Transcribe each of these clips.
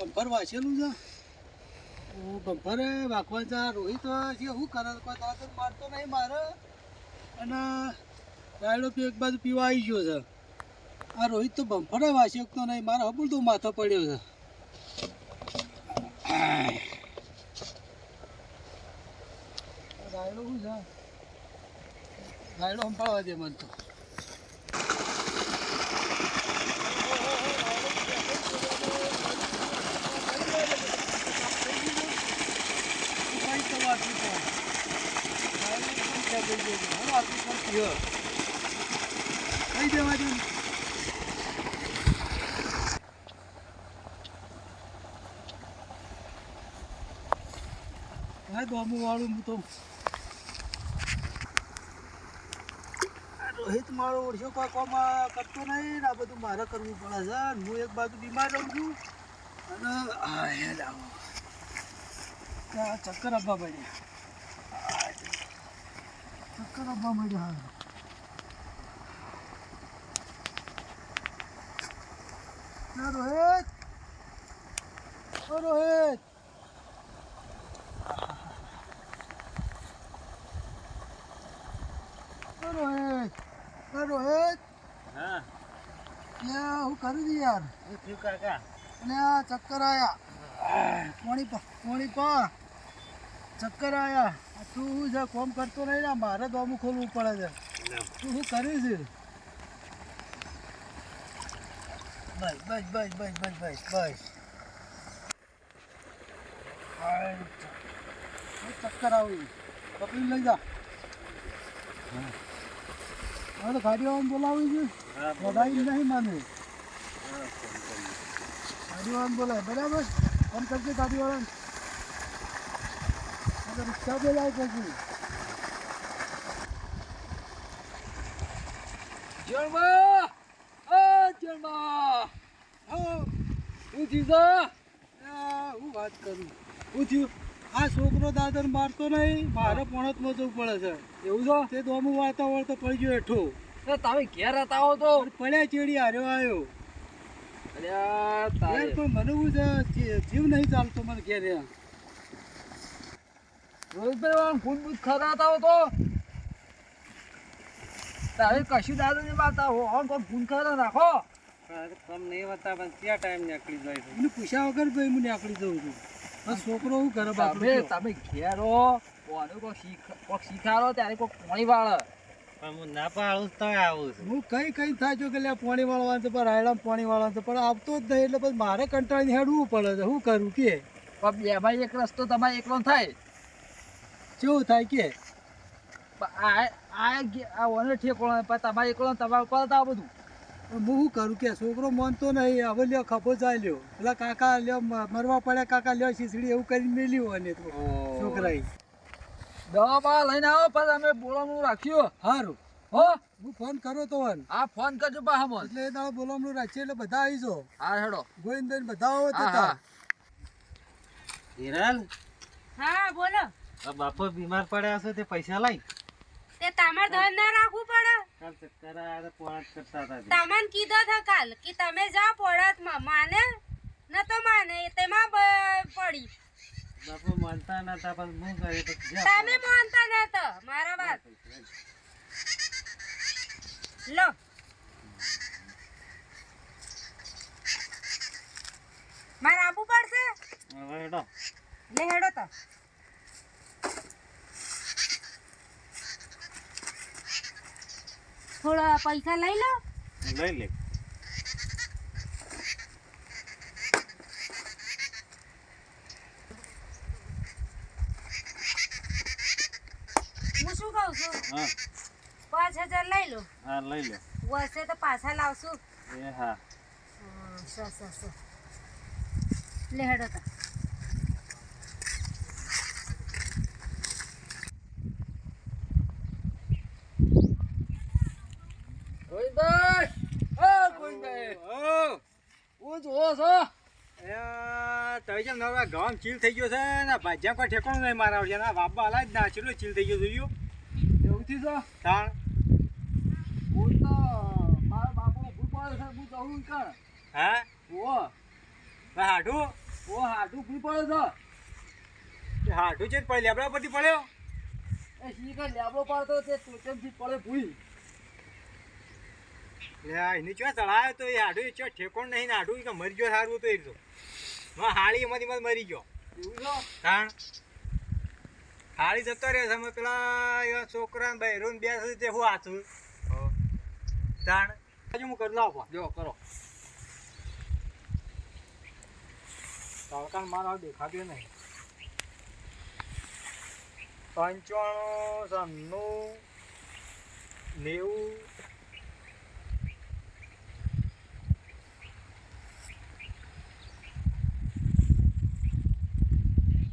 Bumper વાંચેલું છે? ઓ બમ્પરે વાંકવા જા રોહિત છે શું કરે કોઈ દાદા મારતો નહીં મારે. અને રાયડો એક બાજુ પીવા આવી ગયો છે. આ રોહિત તો બમ્પરે વાંચકતો નહીં. મારે હબુલ તો માથો પડ્યો છે. રાયડો શું છે? રાયડો સંભાળવા દે મને તો. કઈ દેવા દે હા દોમું વાળું હું તો રોહિત મારો ઓળશો કોઈ કોમ અ, કરતો નહીં આ બધું મારે કરવું પડે છે હું એક બાજુ બીમાર રહું છું અને હેડ આવો. ચક્કર આપવા પડ્યા. ચક્કર આપવા મળ્યા હા રોહિત! રોહિત! રોહિત! રોહિત! હા. હું કરું છું યાર. કાકા અને આ ચક્કર આયા. પોણી પા પોણી પા ચક્કર આયા. તું શું છે કોમ કરતો નહીં ને મારે દોમું ખોલવું પડે છે. તું શું કર્યું છે? બસ બસ બસ બસ બસ બસ બસ. ચક્કર આવી. પકડી લઈ જા. હા. તો ગાડીઓ બોલાવી છે. બોલાવી નહીં માને. ગાડી કર્યો. બોલાય બરાબર? ફોન કરજે ગાડીવાળાને. આ તો રિક્ષા બોલાય પછી આ જળમાં હું થયું હું વાત કરું હું થયું આ છોકરો દાદર મારતો નહીં મારે પોણતમાં જવું પડે છે એવું છે તે દોમું વાળતા વાળતા પડી ગયો હેઠો તમે ઘેર હતા હો તો પડ્યા ચેડી હાર્યો આવ્યો અરે તારે પણ મને જીવ નહીં ચાલતો મને ઘેર. રોહિતભાઈ ફૂલ બૂટ ખરાતા તો. તારે કશું દાદા ને બાતા હો. આમ કોઈ ફૂલ ખરા રાખો. હા, તો કમ નહીં હોતા પણ ક્યાં ટાઈમ નીકળી જાય છે? મને પૂછ્યા વગર ભાઈ હું નીકળી જઉં છું. બસ છોકરો શું ઘરે બાપરે તમે? તમે ઘેર કોને કોક શીખ કોક શીખાડો ત્યારે કોઈ પાણી વાળે. પણ હું ના પાડું તો આવું છું. હું કઈ કઈ થાય છો કે લે પાણી વાળવાનું છે પણ રાયડા પાણી વાળવાનું છે પણ આવતો જ નહીં એટલે પછી મારે કંટાળીને હેડવું પડે છે. શું કરું કે? બે ભાઈ એક રસ્તો તમારે એકલો થાય. કેવું થાય કે? આ આ ઓને ઠેકોણો પણ તમારે એકલો તમારે ઉપર બધું. હું શું કરું કે છોકરો માનતો નહીં હવે લ્યો ખભો જાય લ્યો. એટલે કાકા લ્યો મરવા પડ્યા કાકા લ્યો શીસડી એવું કરીને મેલ્યું અને તો. છોકરાએ. દવા બવા લઈને આવો પછી અમે બોલાવવાનું રાખ્યું. સારું હો? હું ફોન કરો તો વન આ ફોન કરજો બા હમ એટલે એ દાડો બોલામણું રાખીએ એટલે બધા આવી જો હા હેડો. ગોવિંદભાઈ બધા આવો હા હતા હા બોલો. આ બાપો બીમાર પડ્યા છે તે પૈસા લઈ. તે તમાર ધન ના રાખવું પડે. કાલ ચક્કર આયા તો પોણા કરતા હતા તે. કીધો થા કાલ કે તમે જાઓ પોળાતમાં માને ન તો માને તેમાં પડી. બાપો માનતા નતા પણ હું કરે તો તમે માનતા નતો મારા વાત. લો. મારા આપવું પડશે? હવે હેડો. લે હેડો તો. થોડા પૈસા લઈ લો. લઈ લે. હું શું કહું છું? હા. પાંચ હજાર લઈ લો. હા લઈ લો. વર્ષે તો પાછા લાવશું. એ હા. સર સર સર લે હેડો તો ગોવિંદભાઈ હા ગોવિંદભાઈ હું જોવો છો તમે જેમ નવા ગામ ચીલ થઈ ગયો છે ને ભાજ્યા કોઈ ઠેકાણું નહીં મારા છે ના બાબા હલા જ ના ચીલો ચીલ થઈ ગયો જોયું? એવું થી તો તાણ. હું તો મારા બાપો ભૂલ પડે છે હું જવું કણ હા? ઓ હાડું? ઓ હાડું ભૂઈ પડે છે હાડું છે પડે લેબડા પરથી પડ્યો? એ શીખર લેબડો પડતો તે ટોચમથી પડે ભૂઈ? એની ચો ચડાયો તો એ હાડું ચો ઠેકોણ નહીં ને હાડું કે મરી ગયો સારું તો એક તો. હા હાળી એમાંથી એમાં મરી ગયો. તાણ હાળી જતો રહ્યો છે. પેલા છોકરા બહેરો બે તે હું હાચું તાણ. હજુ હું કરી? લાવો જો કરો. તડકા મારો દેખાતું નહીં. પંચાણું સન્નું નેવું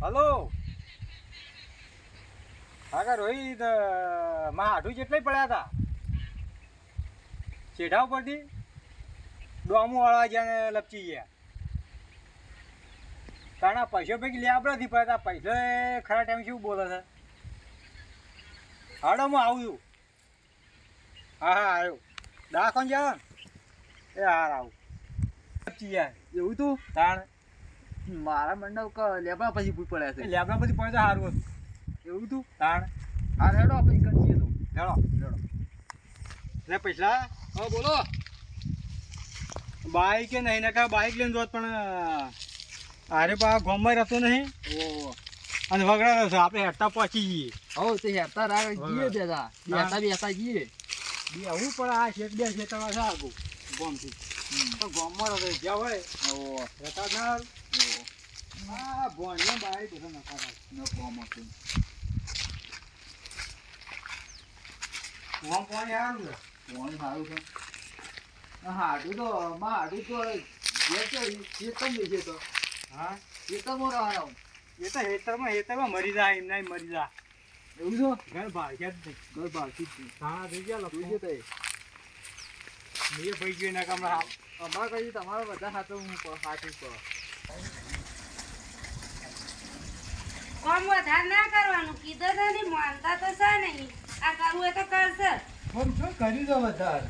હલો. કાકા રોહિતમાં હાડું જેટલા પડ્યા હતા. ચેઢા ઉપરથી ડોમું વાળવા જ્યાં લપચી ગયા. કારણ આ પૈસો પૈકી લે આપણાથી પડતા પૈસા ખરા ટાઈમ શું બોલે છે? હાડો, હું આવું છું. હા હા, આવ્યો. દાખો જાવ એ હાર આવું. લપચી ગયા. એવું તું? તાણ. મારા મંડપ લેબડા પછી ભૂઈ પડ્યા છે. લેબડા પછી પડે સારું હતું એવું તું? તાણ? હા રેડો પછી કરીએ તો. રેડો. રેડો. લે પૈસા હા બોલો. બાઈક નહીં નકા બાઈક લઈને જોત પણ અરે પા ગોમમાં રહેતો નહીં. ઓ અને વગડા રહેશે આપણે હેરતા પહોંચી જઈએ. હો તે હેરતા રાગ જીએ બેતા બેતા બેતા જઈએ. બે હું પણ આ શેક બે શેતમાં છે આગું ગોમથી. પણ ગોમમાં રહે જ્યાં હોય ઓ. રહેતા ના હારું. આ ભોણને બાઈ બધા નખા થાય. ન કોમ હતું ગોમ પાણી હારું છે. કોણ સારું છે હાડું તો માં હાડું તો જે તો ચેતન છે તો. હા? ચેતન મો રહેવાનો એ તો હેતરમાં હેતરમાં મરી જાય એમના મરી જાય એવું છે? ઘર ભાગ્યા જ નહીં. ઘર બાકી જ હા થઈ ગયા છે તો એ. ભાઈ ગયો એના કામ અમારે કઈ તમારા બધા હાથો હું હાથું પર કામ વધારે ના કરવાનું. કીધું તો નહીં માનતા તો છે નહીં. આ કરવું એ તો કરશે. કોમ શું કરી દો વધારે?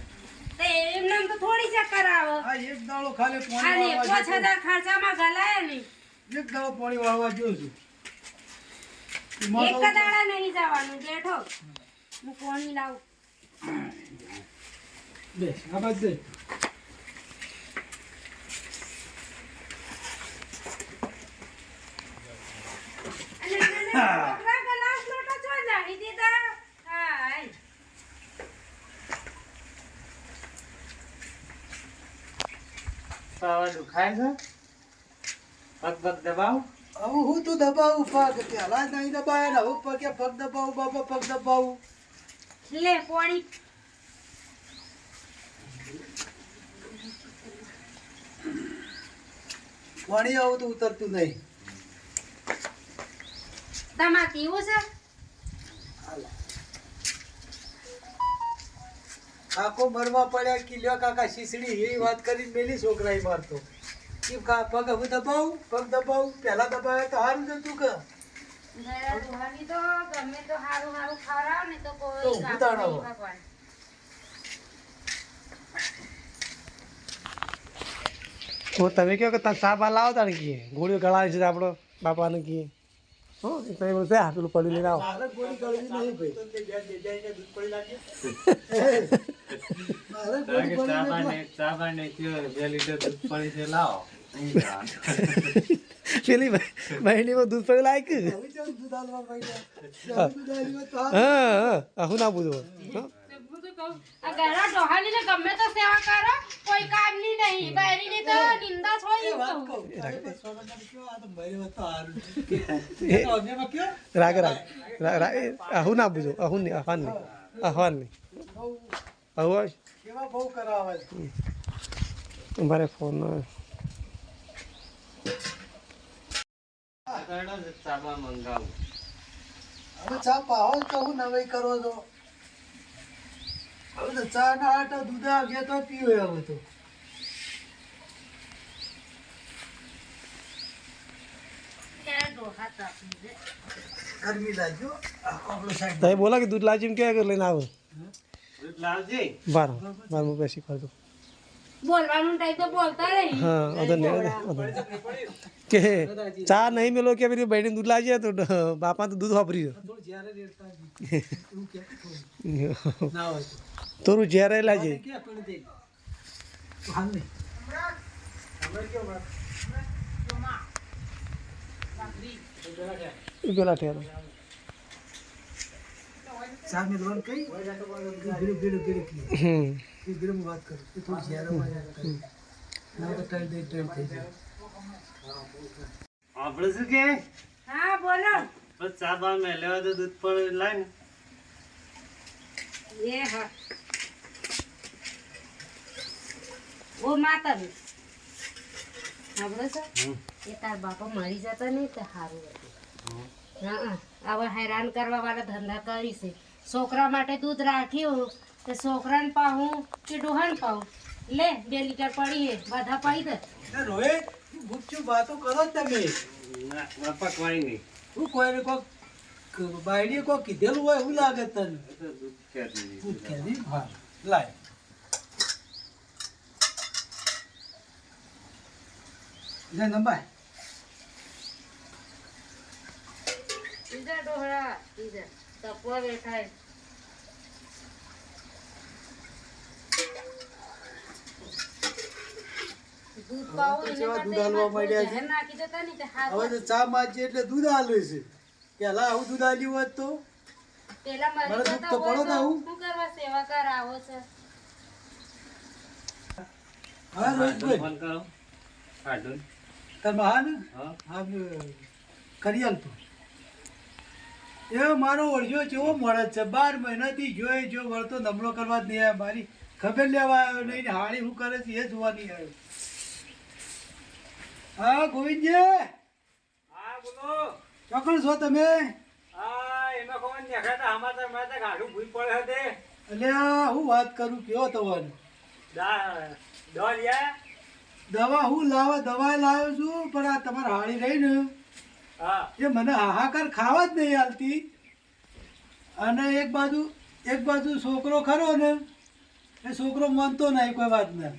તો એમ નામ તો થોડી છે કરાવો. આ એક દાડો ખાલી પાણી વાળવા જતો. હજાર ખર્ચામાં ગલાય નહીં. એક દાડો પાણી વાળવા જો છું એક દાડા નહીં જવાનું બેઠો. હું પાણી લાવું. બેસ, આ બાજુ ગલાસ લોટો છો દીધા હાય દુખાય છે પગ પગ દબાવ હવે હું તું દબાવું પગ પેલા જ નહીં દબાયા ને હવે પગે પગ દબાવું બાબા પગ દબાવું. લે પોણી. પાણી આવું તો ઉતરતું નહીં. તમારે પીવું છે? કાકો મરવા પડ્યા કિલ્યો કાકા શીસડી એ વાત કરીને મેલી છોકરાએ મારતો કે કા પગ હવે દબાવું? પગ દબાવું? પહેલા દબાવે તો સારું જતું કે. હારું હારું તમે કયો કે તા સાબા લાવતા લાવો તાણે કીએ ગોળીઓ ગળાવી છે આપણો બાપાને કીએ તમે બોલશે હા પેલું પડ્યું લઈને આવો. પેલી બહેનીમાં દૂધ પડ્યું લાયક? હવે ચાલ દૂધ આલવા માંડ્યા. તો. હા આ ડોહાની ને ગમે તો સેવા કરો કોઈ કામની નહીં બહેરીની તો નિંદા છોડી દઉં. કહું. રાગ રાગ. રા- રા- એ આવું ના પૂછો આવું નહીં આહવાન નહીં આહવાન નહીં બહુ કેવા બહુ કરાવે છે. ફોન હવે ચા પાવો તો હું નવાઈ કરો છો? હવે તો ચા ના આટા દૂધ આવશે તો પીવે હવે તો. તમે બોલા કે દૂધ લાજી કે લઈને આવો. બાર બાર હું પેસી કરી દઉં બોલવાનું ટાઈમ તો બોલતા રહી. હા વાંધો નહીં કે ચા નહીં મેલો કે પેલી દૂધ લાવજે તો બાપા તો દૂધ વાપરી થોડું. ના. હોય તો થોડું ઝેર લાવજે કે પણ દે તો હાલ પેલા ઠેરો દે આપણે શું કે? હા બોલો. બસ ચા બા મેં લેવા તો દૂધ પણ લાય ને. એ હા. ઓ માતા આપણે છે? એ તાર બાપા મરી જતા નહીં તે સારું હતું. હા હવે હેરાન કરવા વાળા ધંધા કરી છે છોકરા માટે દૂધ રાખ્યું તે છોકરાને પાવું કે ડોહાને પાવું લે બે લીટર પડી હે બધા પાઈ દે. એ રોહિત ગુપચુપ વાતો કરો તમે? બાપા કોઈ નહીં. હું કોઈને કોક બાયડીએ કોક કીધેલું હોય એવું લાગે તને? દૂધ કે નહીં? હા. લાય. ડોહરા તપવા દૂધ પાવું નાખી દેતા ને હવે તો ચા માજી એટલે દૂધ આલે છે પેલા આવું દૂધ આલ્યું હોત તો પેલા મરી દૂધ તો પડો ને તો શું કરવા સેવા કરાવો છે હા રોહિતભાઈ ફોન કરો હાડું હા. કરી આલતો એ મારો ઓળજો જેવો મળે છે. બાર મહિનાથી જોઈ જો વળતો નમળો કરવા જ નહીં આવ્યો. મારી ખબર લેવા આવ્યો નહીં ને હાળી શું કરે છે એ જોવા નહીં આવ્યો. હા ગોવિંદજી? હા બોલો. ચોક્કસ છો તમે? હા એમાં કોણ દેખાતા હમાતા માતા ગાડું ભૂઈ પડે છે. અલ્યા હું વાત કરું કયો તમારે? દોડ દવા હું લાવા દવા લાવ્યો છું પણ આ તમારે હાળી રહી ને. હા. એ મને હાહાકાર ખાવા જ નહીં હાલતી અને એક બાજુ એક બાજુ છોકરો ખરો ને એ છોકરો માનતો નહીં કોઈ વાત ને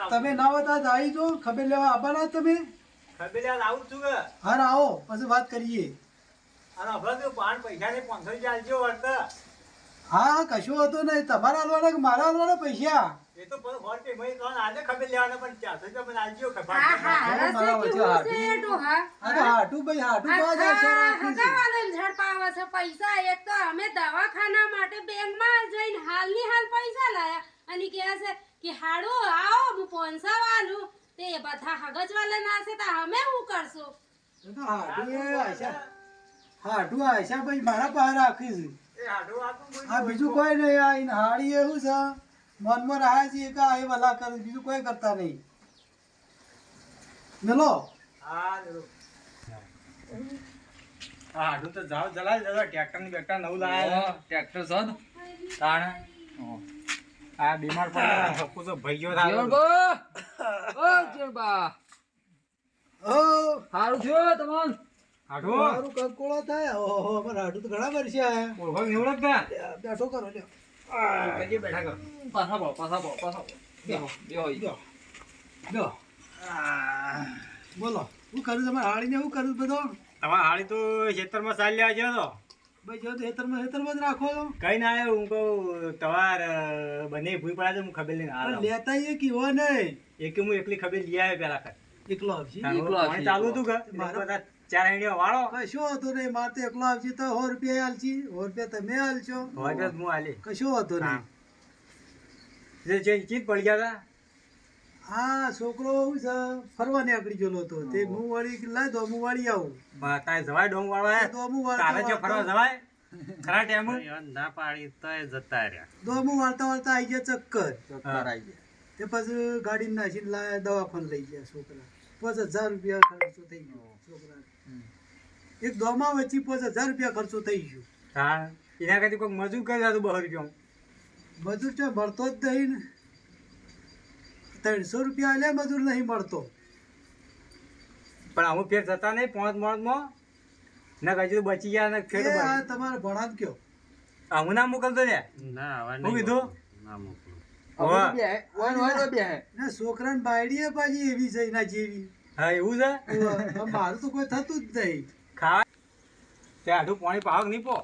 છો તમે ના હોતા તો આવી જો ખબર લેવા આવવાના તમે? ખબર લેવા આવું છું કે. હાર આવો પછી વાત કરીએ. અને તો પાન પૈસા ને પાંચસો ચાલજો વર્ત. હા કશું હતું નહીં. તમારા હાલવાના કે મારા હાલવાના પૈસા? એ તો પણ સો રૂપિયા મળી તો આજે ખબર લેવાના પણ ચારસો રૂપિયા મને આલજો ખબર હા હા મારા વચ્ચે હાડું. હા? ભાઈ હાટું છે. ઝડપાવે છે પૈસા. એક તો અમે દવાખાના માટે બેંકમાં જઈને હાલની હાલ પૈસા લાયા અને કહે છે કે હાડો આવો હું વાલું તે બધા હગજવાલા ના છે તો અમે શું કરશું? તો આશા ભાઈ મારા પાસે રાખી છે. એ હાડું આપું આ બીજું કોઈ નહીં આ ઇન હાડી એવું છે. મનમાં રહે છે કે આ એ ભલા કરે બીજું કોઈ કરતા નહીં. મેલો? હા. હા હાડું તો જાવ જલાય જલા ટ્રેક્ટરની બેક્ટર નવું લાયા ટ્રેક્ટર સદ તાણ. આ બીમાર પડ્યા હપુ તો ભાઈઓ થાય ઓ! થયો તમન હાડું મારું કંકોળો થાય? ઓહો અમારે હાડું તો ઘણા વર્ષે આયા. ઓળખો નહીં બેઠો કરો લ્યો. કદી બેઠા કર. પાછા બો પાછા બો પાછા બો બેહો બેહો ઈ. લ્યો લ્યો. આ, બોલો હું કરું તમારે હાડીને હું કરું બધો? તમારા હાળી તો ખેતરમાં ચાલ્યા છે તો. ભાઈ જો તો હેતરમાં હેતરમાં જ રાખો છો. કઈ ના આવ્યો હું કહું તમાર બંને ભૂઈ પડ્યા છે હું ખબર લઈને આવ્યો. લેતા એ કીવો નહીં. એક હું એકલી ખબર લઈ આવ્યો પેલા એકલો એકલો ચાલુ હતું કે મારો- ચાર હેડીઓ વાળો. કશો હતો નહીં મારે તો એકલો આવશે તો સો રૂપિયા હાલશી સો રૂપિયા તમે હાલશો તો હું હાલી કશો હતો નહીં. જે જે ચીજ પડી ગયા હતા હા છોકરો ફરવા નીકળી ગયેલો હતો. તે હું વાળી લાય દો હું વાળી આવું. તારે જવાય ડોમ વાળવા? દોમું તારે જો ફરવા વાળતા. જવાય? ખરા ટાઈમ ના પાડી તો જતા રહ્યા. દોમું વાળતા વાળતા આવી ગયા ચક્કર. ચક્કર આવી ગયા. તે પછી ગાડી નાખીને લાયા દવાખાને લઈ ગયા છોકરા. પાંચ હજાર રૂપિયા ખર્ચો થઈ ગયો છોકરા એક દોમા વચ્ચે પાંચ હજાર રૂપિયા ખર્ચો થઈ ગયો. હા એના કરતી કોઈક મજૂર કરી હતું બહાર ગયો. મજૂર તો મળતો જ નહીં ને. ત્રણસો રૂપિયા લે મજૂર નહીં મળતો. પણ અમુક ફેર જતા નહીં પાંચ મોણમાં ના કજુ બચી ગયા ને ફેર આ. તમારે ભણાત કયો. આ હું ના મોકલતો ને? ના હું કીધું? ના મોકલું. બે ને બાયડી બાયડીએ પાછી એવી છે એના જેવી. હા એવું છે? મારું તો કોઈ થતું જ નહીં. તે આઠું પાણી પાવક નહીં પો.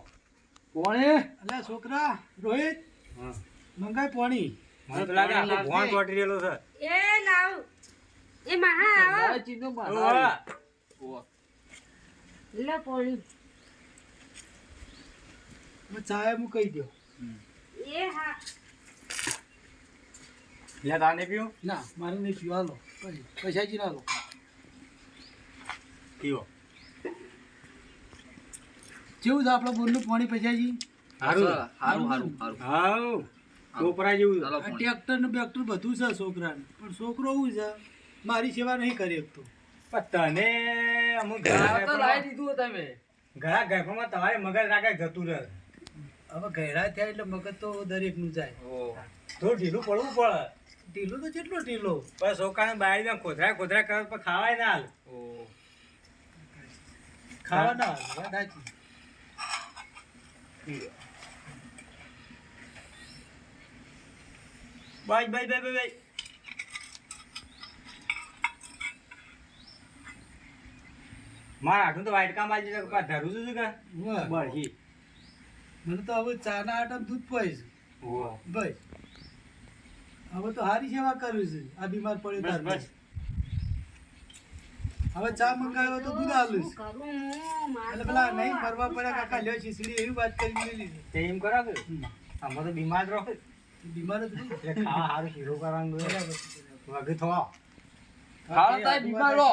કોણે એટલે છોકરા રોહિત. મંગાય પાણી. મને તો લાગે આખો ભોણ ચોંટી રહેલો છે. એ લાવ. એ મહા આવો. ચીનો મહા લે પાણી. મે ચાય મુ કહી દો એ હા. લે તાને પીવું? ના મારે નહીં પીવા લો. પછી પૈસાજી ના લો. પીવો. કેવું છે આપણા બોરનું પાણી પૈસાજી હારું હારું હારું હારું. હાવ કોપરા જેવું ટ્રેક્ટર ને બેક્ટર બધું છે છોકરાને. પણ છોકરો એવું છે મારી સેવા નહીં કરી શકતો પણ તને અમુક લાવી દીધું તમે. ઘણા ગરફામાં તમારે મગજ રાખે જતું રહે. હવે ગહેરા થયા એટલે મગજ તો દરેકનું જાય. તો ઢીલું પડવું પડે. ઢીલું તો કેટલો ઢીલો? પણ છોકરાને બાયડીમાં ખોધરા ખોધરા કરે પણ ખાવાય ના હાલ. ખાવા ના હાલ વાત સાચી. બાય બાય બાય બાય મારા હાથું તો વાઇટ કામ આવી છે ધરું છું કે. બળહી. મને તો હવે ચાના આટમ દૂધ છે. ભાઈ હવે તો હારી સેવા કરવી છે આ બીમાર પડે બસ બસ. હવે ચા મંગાવ્યો તો દૂધ આલું એટલે પેલા નહીં ફરવા પડ્યા કાકા લ્યો છીસડી એવી વાત કરી લીધી તે એમ કરો કે અમે તો બીમાર રહો. બીમાર જ. એટલે ખાવા સારું શીરો કરવાનું વગે થવા. ખાવા તાય બીમાર રહો.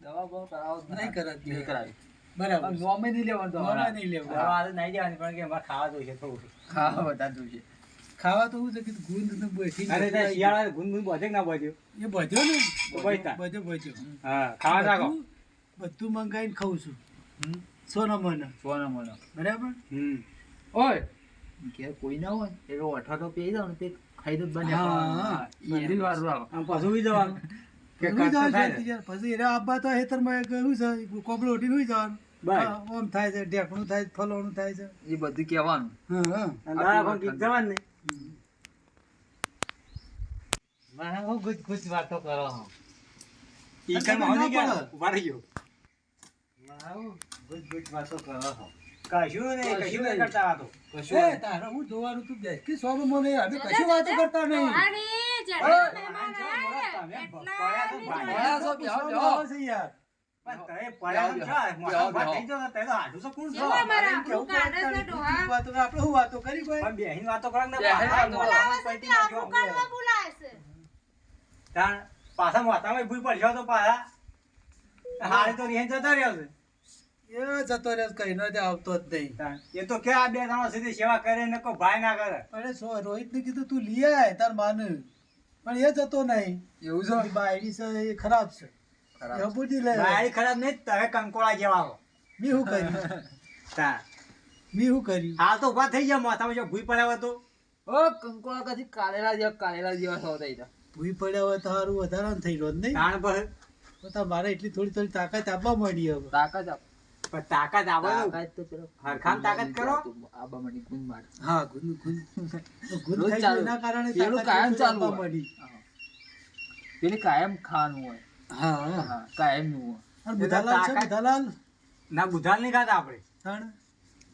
દવા બહુ કરાવો નહીં કરાતી. નહીં કરાવી. બરાબર. નોમે નહીં લેવાનું દવા તમારે. નહીં લેવું દવા નહીં જવાની પણ કે અમારે ખાવા જોઈએ થોડું. ખાવા બધા જોઈશે ખાવા તો હું છે કે ગુંદ ને બેઠી અરે તે શિયાળા ગુંદ ગુંદ બધે ના બધ્યો એ બધ્યો ને. તો. બધ્યો બધ્યો હા ખાવા રાખો બધું બધું મંગાઈને ખાઉં છું. સોના મને સોના મોના. બરાબર? હમ. ઓય! કે કોઈ ના હોય એવો અઠાટો પી જાવ ને તે ખાઈ દો બને હા. મંદિર વાળું આવો. આમ પાછું બી જવાનું. કે હુઈ થાય. પછી એના આબા તો હેતરમાં ગયું છે કોબળો ઉઠી હુઈ જવાનું. ઓમ થાય છે ઢેકણું થાય છે ફલોણું થાય છે. એ બધું કહેવાનું. હા હા. જવાનું નહીં. હું ગુજ ગુજ વાતો કરો ઈ કાંઈ ના હોની ગયા. પડે. ઊભા રહી ગુજ ગુજ વાતો કરો કશું નહીં, કશું નહીં. કરતા આ તો. એ તારે હું જોવાનું તું બેસ કે સોનું મને અમે કશું વાતો કરતા નહીં. અરે જરા મહેમાન આવ્યા. એટલા પાછા પડશો તો પાછા. હારે તો રીહેન જતા રહ્યો છે. એ જતો રહે કઈ ન આવતો જ નહીં. એ તો કે આ બે જણા સુધી સેવા કરે ને કોઈ ભાઈ ના કરે. અરે સો રોહિત ને કીધું તું લઈ આય તાર માને. પણ એ જતો નહીં. એવું એ બાયડી છે એ ખરાબ છે. ખરાબ. લે. ભાઈ ખરાબ નહીં તમે કંકોળા જેવા મી શું કર્યું? તાણ. મી શું કર્યું? હાલ તો ઊભા થઈ ગયા માથામાં જો ભૂઈ પડ્યા તો. ઓ કંકોળા કદી કાલેલા જેવા કાલેલા જેવા થતા હતા ભૂઈ પડ્યા હોય તો સારું વધારાનું થઈ રહ્યો નહીં. તાણ પર. તો તાર મારે એટલી થોડી થોડી તાકાત આપવા માંડી હવે. તાકાત આપ. પણ તાકાત આવે તાકાત તો પેલો હરખામ તાકાત કરો. આબા માટે ગુણ માર. હા ગુંદ ગુંદ રોજ થઈ કારણે તાકાત પેલી કાયમ ખાવાનું હોય. હા હા હા કાયમનું હોય અને બુધાલાલ છે બુધાલાલ? ના બુધાલ નહીં ખાતા આપણે. તાણ?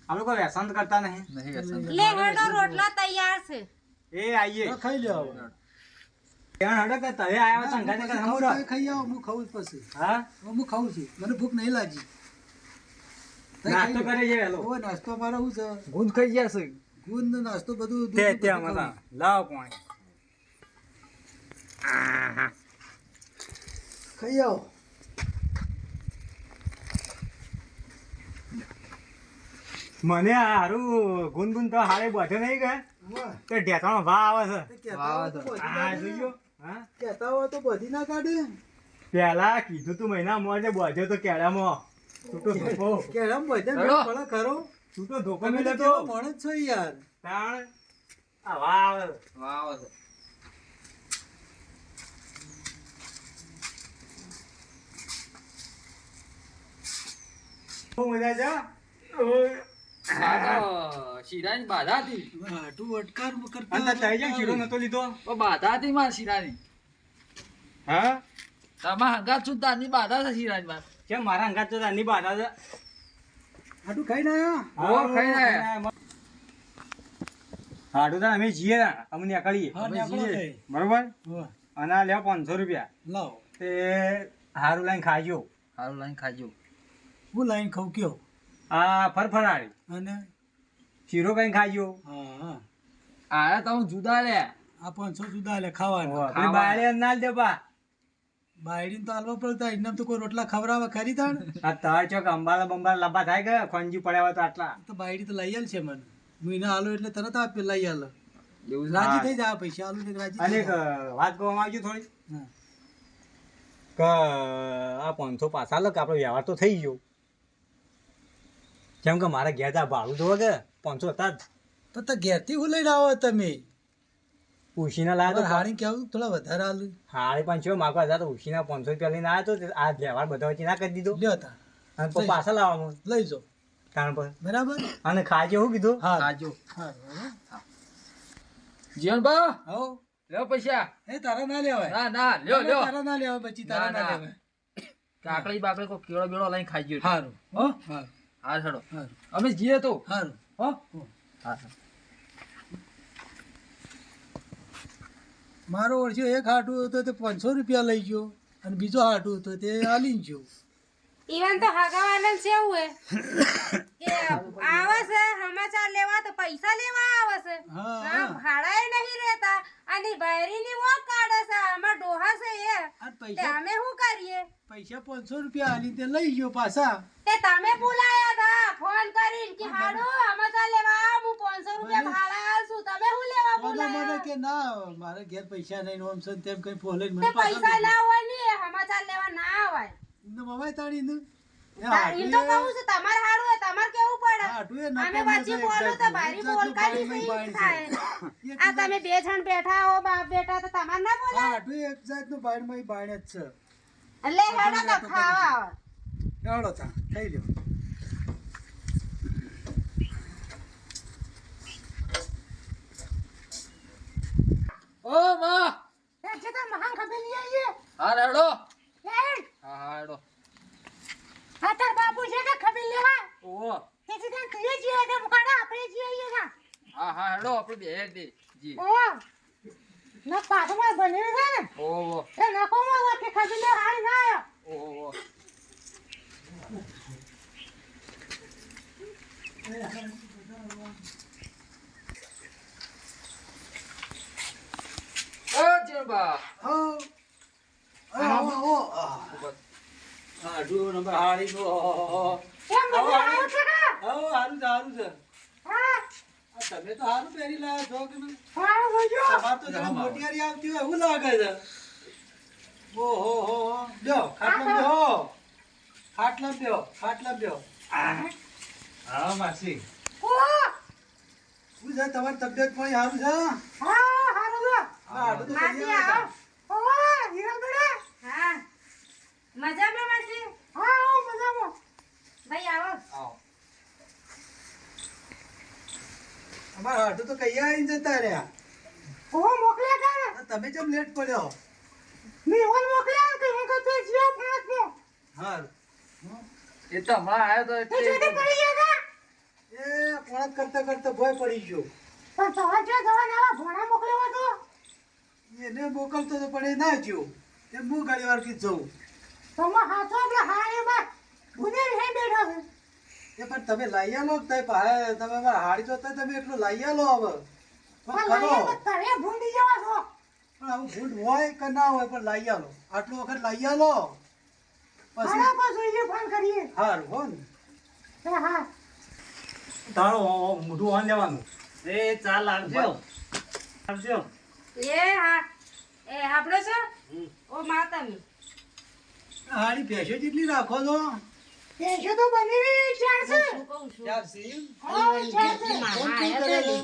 આપણે કોઈ વ્યસન કરતા નહીં. નહીં વ્યસન લે હેડો રોટલા તૈયાર છે. એ આઈએ. ખાઈ લ્યો ત્યાં હડો કે તમે આયા હતા અંગાતે કે ખાઈ આવો હું ખાઉં જ પછી. હા? હું ખાઉં છું મને ભૂખ નહીં લાગી. નાસ્તો કરે છે નાસ્તો મારો છે? ગુણ ખાઈ ગયા છે. ગુંદ નાસ્તો બધું તે ત્યાં મતા લાવ પાણી. ખાઈ આવો. મને આ હારું ગુનગુન તો હારે બધે નહીં કે. તે ઢેકાણો ભા આવે છે. તે તો બધી આ કાઢે. જોઈજો હા? કહેતા હોય તો બધી ના કાઢે. પેલા કીધું તું મહિના મોજે બધે તો કેળામાં. છૂટો ધોકો. કે બધે પડે ખરો. છૂટો ધોકો તમે મેલે તો તો જ છો યાર. તાણ. આ વા આવે વાવ છે? છે શીરાની બાધા હતી અટકાર કરતા નતો લીધો? બાધા હતી મારા શીરાની. હા? તમારા હંગાત છું તારની બાધા છે શીરાની કેમ મારા હંગાત તો તારની બાધા છે? આયા? ઓ, ખાઈને આયા. હાડું તો અમે જઈએ અમને અકળીએ હા બરોબર? અને આ લેવા પાંચસો રૂપિયા. લાવો. તે હારું લાઈન ખાજો. હારું લાઈન ખાજો. હું લાઈન ખાઉં કયો? આ ફરફરાળી. અને? શીરો કઈ ખાજો? હા આયા તો હું જુદા લે. આ પાંચસો જુદા લે ખાવાનું. પેલી ના દે બા બાયડીને તો આલવા પડતા એને તો કોઈ રોટલા ખવડાવે ખરી તાણ? આ તાર ચોક અંબાલા બંબાલા લંબા થાય ગયા ખોંજી પડ્યા હોય તો આટલા. તો બાયડી તો લઈ આલ છે મને. હું એને હાલો એટલે તરત આપે લઈ આલ. રાજી થઈ જાય પૈસા હાલું થઈ રાજી અને. વાત કહેવામાં આવજો થોડી. કે આ પાંચસો પાછા લગ આપણો વ્યવહાર તો થઈ ગયો. કેમ કે મારે ઘેર તા ભાડું જોવે કે પાંચસો હતા જ. તો તો ઘેરથી હું લઈને આવો તમે. ઉશીના લાયા તો હાડી કેવું? થોડા વધારે હાલ હાડી પાંચસો માગવા હતા તો ઉશીના પાંચસો રૂપિયા લઈને આવ્યો તો આ વ્યવહાર બધા વચ્ચે ના કરી દીધો. લ્યો હતા અને પાછા લાવવાનું લઈ જાઓ. કારણ પર. બરાબર? અને ખાજે હું કીધું? હા. ખાજો. હા જીવનભા હો. લ્યો પૈસા. એ તારા ના લેવાય. ના ના લ્યો લ્યો. તારા ના લેવાય પછી તારા ના. લેવાય. કાકડી બાકડી કોઈ કેળો બેળો લઈને ખાઈ ગયો હારું. હો? હારું. હા હારું. અમે જઈએ તો. હારું. હો? હો. હા. હા. મારો ઓળખ્યો એક હાટું હતો તે પાંચસો રૂપિયા લઈ ગયો અને બીજો હાટું હતો તે આલી ગયો. ઈવન તો હગાવાલા છે એવું હે. કે આવે છે સમાચાર લેવા તો પૈસા લેવા આવે છે હા, હા હા. ભાડાએ નહીં રહેતા. અને બૈરીની વો કાઢે છે આમાં ડોહા છે એ. તે અમે શું કરીએ? પૈસા પાંચસો રૂપિયા આલી તે લઈ ગયો પાછા. તે તમે બોલાયા હતા ફોન કરીને કે હાડો સમાચાર લેવા હું 500 રૂપિયા ભાડા આલશું તમે શું લેવા બોલાયા મને કે ના મારે ઘેર પૈસા નહીં ઓમ તેમ કઈ ફોલે મને પૈસા ના હોય ને સમાચાર લેવા ના આવાય તો કહું છું તમારે હોય તમારે કેવું પડે? હાટું એ અમે નકામું બોલો તો exactly. ભારી exactly સહી થાય. આ તમે બે જણ બેઠા હો બાપ બેટા તો તમારે ના બોલે? બાયડમાં ઈ જ છે. એટલે હેડો તો ખાવા હેડો તા ખાઈ લ્યો. ઓ માં એ જે તો મહાન ખબર નહીં આવીએ. હા રેડો હેડ. હા હા તાર બાપુ છે કે ખબર લેવા? ઓહો. તેથી તને કહીએ છીએ કે મુકાડા આપણે જઈએ ના હા હા હેડો આપણે બે દે જી ઓ ના પાછમાં બન્યું છે ને. ઓહો. એ નકોમાં હોય કે ખબર લે હારી ના ઓ હા. આવો નંબર હારી નો એમ બધું આવ્યું છે કે હા હારું હારું છે તમે હારું પહેરી લાયા છો કે? તમારે તો જરા મોટિયારી હોય એવું લાગે છે ઓહો હો હો ખાટલા લ્યો હા માસી શું છે તમારી તબિયત પણ સારું છે હા માસી કરી આવ્યા આવો ઓ હિરલબેડા હા મજામાં માસી? હા આવો મજામાં. ભાઈ આવો. આવો. અમાર હાટુ તો કઈ આવીને જતા રહ્યા. ઓ મોકલ્યા તા તમે જેમ લેટ પડ્યો મેવન મોકલ્યા કે હું કતો જીઓ ફોન પે હારું. એ તો હમણાં આવ્યો તો એટલે જોડે એટલે પડી ગયા તા? એ પોણત કરતા કરતા ભય પડી ગયો. પણ તો જો જવા નાવા ભોણા મોકલ્યો હતો? એને મોકલતો તો પડે ના જ્યો એ હું ઘણી વાર કી જઉં તો માં હાથો એટલે હારી માં ગુને હે બેઠા છે. એ પણ તમે લઈ આલો તઈ પાસે તમે અમારા હાડી જોતા તમે એટલું લઈ આલો હવે તો તમે ભૂંડી જવા છો. પણ આવું ભૂલ હોય કે ના હોય પણ લાઈ આલો આટલો વખત લાઈ આલો પછી જોઈએ ફોન કરીએ. હારું હો ને. હા હા. તારો મોઢું ઓન લેવાનું. એ ચાલ આવજો. આવજો. એ હા એ આપણો છે? ઓ માતાની. હાડી પેશો જેટલી રાખો છો? પેશો તો બની ચાર છે શું કહું છું? ચાર સીમ ઓય ચાર છે કોણ શું કરે છે?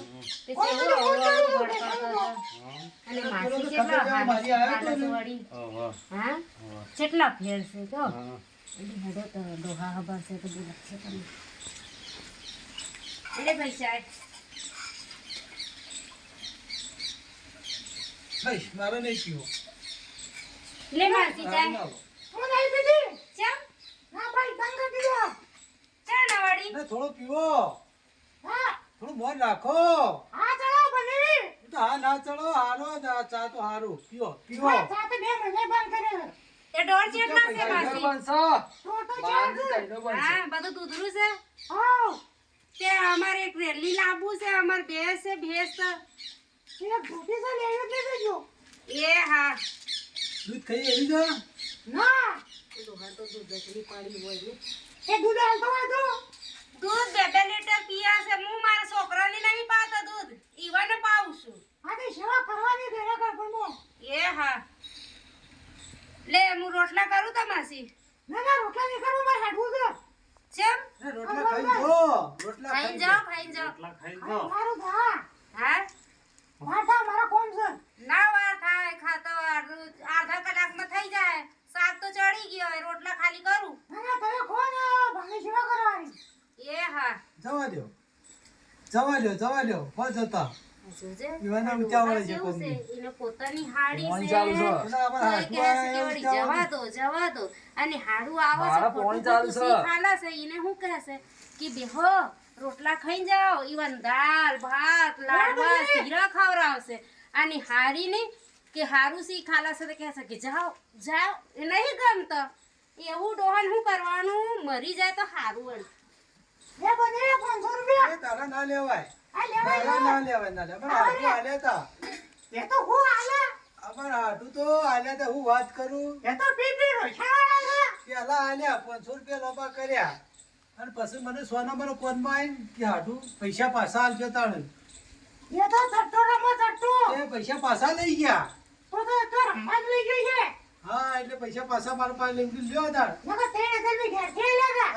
અને માસી ખબર કેટલા કેટલા ફેર છે તો? એટલે હેડો તો ડોહા છે તો બોલે છે તમે એટલે પૈસા ભાઈ મારે નહીં પીવો. લે માસી મારે ચાય ના આવો. ચમ ચા ના વાળી. ને થોડો પીવો. થોડું મોન રાખો તો હા ના ચડો હારો ચા તો હારું. પીવો. પીવો એ ડોર ચેટલા છે માસી બનશો બાંધી બનશો હા બધું દૂધરું છે? તે અમારે એક રેલી લાવવું છે અમાર ભેંસ છે ભેંસ એ હા. દૂધ ખાઈ એવી છે ડોહા તો દૂધ જતરી પડી હોય ને. દૂધ બે બે લીટર પીયા છે. હું મારા છોકરાને નહીં પાતા દૂધ. ઈવાને પાઉં છું. એ હા. લે હું રોટલા કરું તો છે. ચમ રોટલા ખાઈ જો. રોટલા ખાઈ ખાઈ જાઓ જો ખાઈ જાઓ. એટલા ખાઈ જાઓ. હા? ના વાર થાય ખાતો અડધા કલાકમાં થઈ જાય. શાક તો ચડી ગયો હવે રોટલા ખાલી કરું. ના તમે કોણ દો દો દો. પેલા અમારા તો એ હા. જવા ઊંચા જવા દો જવા દો. અને જતા આવે છે મારા ખોટું પોણી ચાલુ ખોટું છે. શી ખાલા છે એને શું કહેશે? કે બેહો રોટલા ખાઈ જાઓ. ઈવન દાળ ભાત લાડવા શીરા ખવડાવશે. અને હારી નહીં કે હારું સી ખાલા સાથે કહે છે કે જાઓ જાઓ. એ નહીં ગમતો. એવું ડોહન શું કરવાનું? મરી જાય તો હારું વળી. એ તારા ના લેવાય. તારા ના લેવાય ના લેવાય આ લેતા એ તો હું આલે અમારા હાથું તો આલે તો હું વાત કરું? પેલા આલ્યા પાંચસો રૂપિયા લબા કર્યા. અને પછી મને સોના મને કોનમાં આવીને કે હાટું પૈસા પાછા આલજો તાણે. એ પૈસા પાછા લઈ ગયા. હા એટલે પૈસા પાછા મારા પાસે લઈ ગયું લ્યો તાણ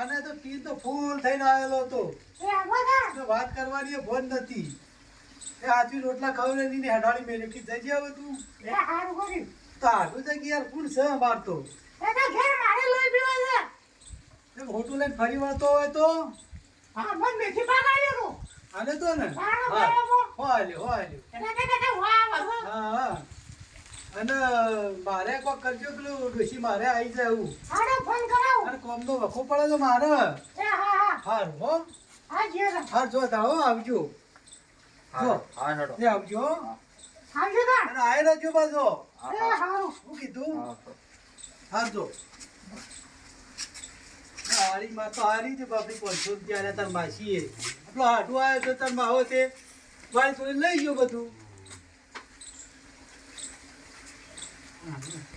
અને તો પી તો ફૂલ થઈને આવેલો હતો. તો. વાત કરવાની એ ફોન નથી. એ હાથી રોટલા ખાવ ને હેડાળી મેલે કે જઈ આવે તું. તો હાટું તો કે યાર કોણ છે મારતો એ હોટું લઈને ફરી વળતો હોય તો? તો ને? હા હો. હાલ્યો હો હાલ્યો હા હા. અને મારે કોક કરજો પેલું ડોશી મારે આવી જાય એવું. અને કોમનો વખો પડે તો મારે. હારું હો. હાર જો તાળો આવજો. જો. હા હેડો એ આવજો અને આય રહેજો પાછો. હું કીધું? હાર જો. હારી માં તો હારી છે બાપડી પાંચસો રૂપિયા આલ્યા માસી માસીએ. આપણો હાટું આવ્યો તો તાર માવો તે. વાળી થોડી લઈ ગયો બધું. Mm-hmm.